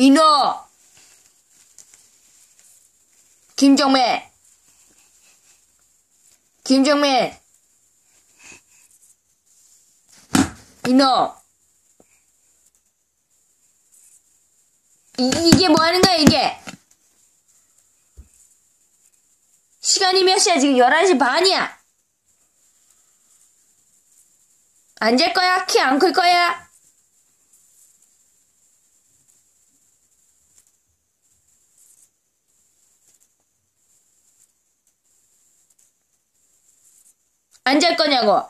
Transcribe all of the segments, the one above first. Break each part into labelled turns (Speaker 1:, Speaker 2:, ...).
Speaker 1: 이노! 김정민! 김정민! 이노! 이, 이게 뭐 하는 거야, 이게? 시간이 몇 시야? 지금 11시 반이야. 앉을 거야? 키 안 클 거야? 앉을 거냐고?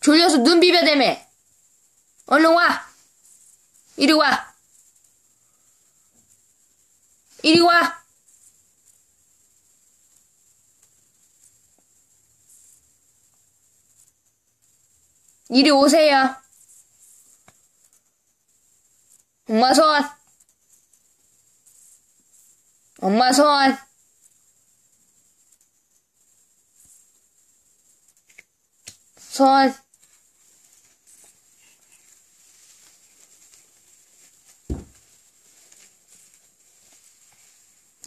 Speaker 1: 졸려서 눈 비벼대매. 얼른 와. 이리 와. 이리 와. 이리 오세요. 엄마 손. 엄마 손. 저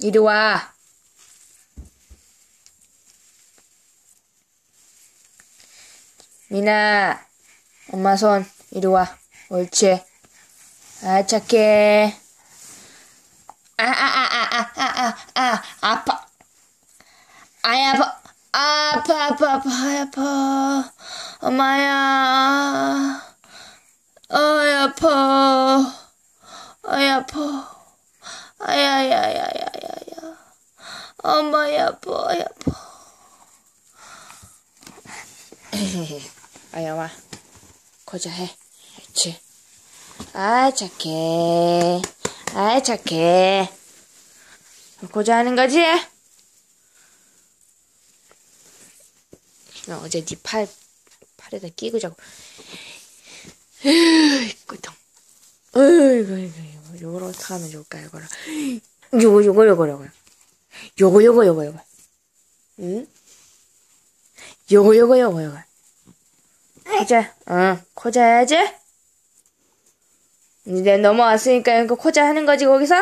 Speaker 1: 이리 와. 미나, 엄마 손, 이리 와. 옳지. 아, 착해. 아, 아, 아, 아, 아, 아, 아, 아파. 아야, 아파. 아파, 아파, 아파, 아파. 엄마야. 어이, 아파. 어이, 아파. 아야야야야야야. 엄마야, 아파, 아파. 아야, 와. 고자 해. 그렇지. 아, 착해. 아, 착해. 고자 하는 거지? 나 어제 네 팔, 팔에다 끼고 자고. 으이, 끄덩. 어이구, 이거, 이거. 요걸 어떻게 하면 좋을까, 이거를. 요거, 요거, 요거, 요거. 요거, 요거, 요거, 요거. 응? 요거, 요거, 요거, 요거. 코자, 응, 코자 해야지? 이제 넘어왔으니까 이거 코자 하는 거지, 거기서?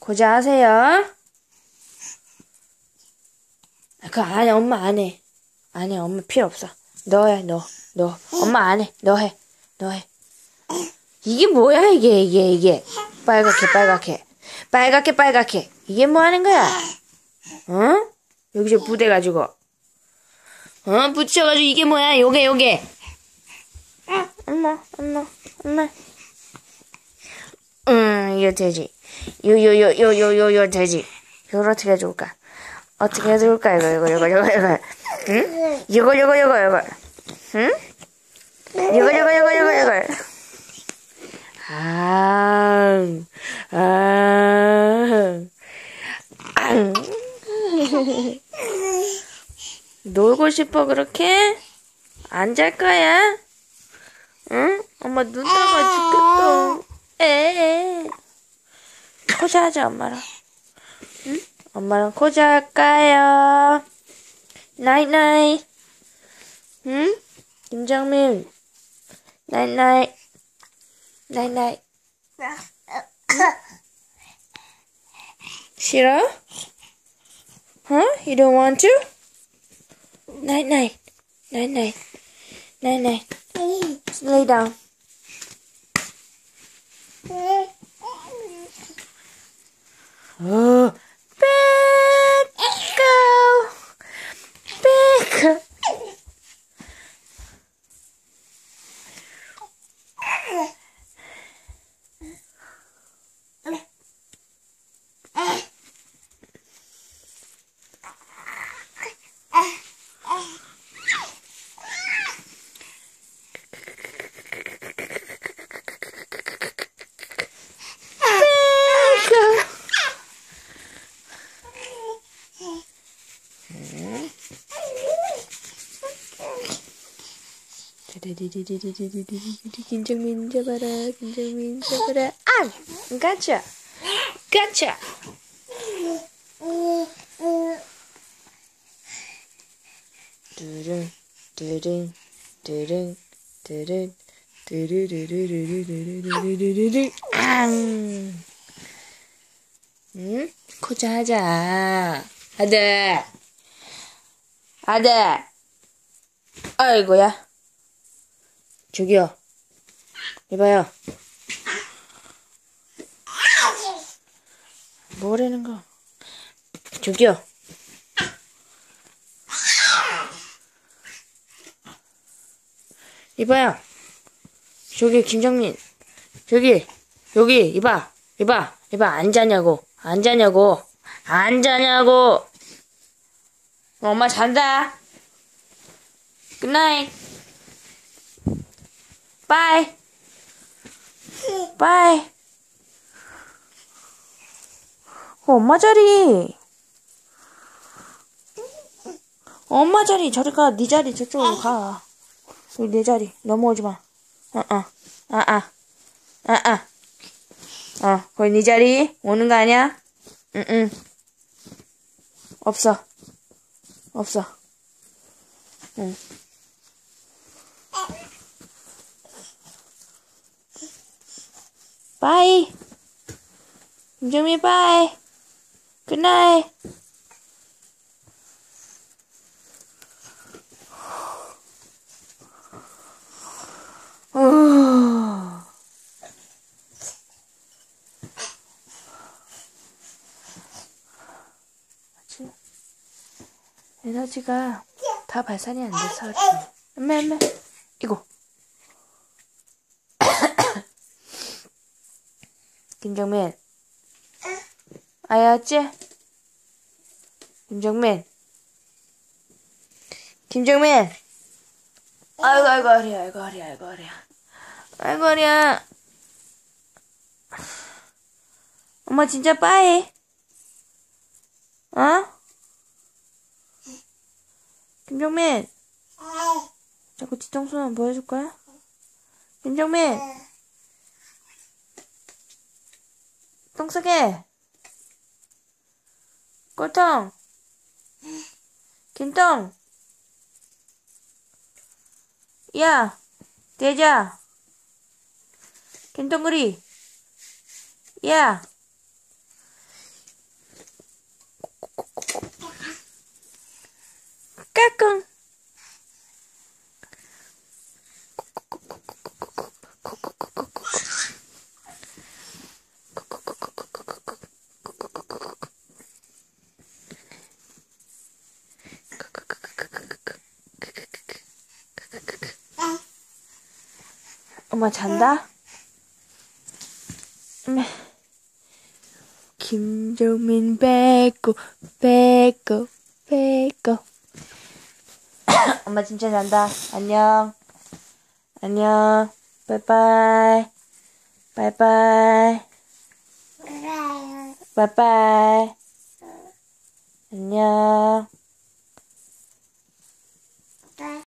Speaker 1: 코자 하세요. 그안 해, 엄마 안 해. 안 해, 엄마 필요 없어. 너 해, 너. 너. 엄마 안 해. 너 해. 너 해. 이게 뭐야, 이게, 이게, 이게. 빨갛게, 빨갛게. 빨갛게, 빨갛게. 이게 뭐 하는 거야? 어? 여기서 부대가지고. 어? 붙여가지고 이게 뭐야? 요게, 요게. 엄마, 엄마, 엄마. 음, 이거 되지. 요, 요, 요, 요, 요, 요, 요, 되지. 이걸 어떻게 해줄까? 어떻게 해줄까? 이거, 이거, 이거, 이거, 이거. 응? 이거, 이거, 이거, 이거. 응? 이거, 이거, 이거, 이거, 이거. 아, 아, 아. 놀고 싶어, 그렇게? 안 잘 거야? 응? 엄마 눈 따가 죽겠어. 에 코자 하자, 엄마랑. 응? 엄마랑 코자 할까요? Night night. Hmm? Kim Jong Moon. Night night. Night night. Hmm? Shira? Huh? You don't want to? Night night. Night night. Night night. Just lay down. Oh. 김정민 잡아라 김정민 잡아라 아 가자 가자 두릉 두릉 두릉 두릉 뚜루루루루루루루루루루루. 앙. 응? 코자 하자. 아들. 아들. 아이고야. 저기요. 이봐요. 뭐라는 거? 저기요. 이봐요. 저기 김정민. 저기 여기 이봐. 이봐. 이봐 안 자냐고. 안 자냐고. 안 자냐고. 엄마 잔다. 굿나잇. 바이. 바이. 어, 엄마 자리. 엄마 자리 저리 가. 네 자리 저쪽으로 가. 여기 내 자리 넘어오지 마. 어, 어, 아, 아, 아, 아. 어, 거기 네 자리 오는 거 아니야? 응, 응. 없어. 없어. 응. 바이. 김정민 바이. 굿나잇. 어. 에너지가 다 발산이 안 돼서. 엄마, 엄마. 이거. 김정민. 알았지? 김정민. 김정민. 아이고, 아이고, 허리, 아이고, 허리, 아이고, 허리야. 아이고, 허리야. 엄마 진짜 빠이. 어? 김정민. 자꾸 뒤통수만 보여줄 거야? 김정민. 똥 싸게. 꼴통. 김똥. 야, 대자. 김동그리. 야. 까꿍. 엄마 잔다? 음. 김정민 빼고 빼고 빼고. 엄마 진짜 잔다. 안녕. 안녕. 빠이빠이. 빠이빠이. 빠이빠이. 안녕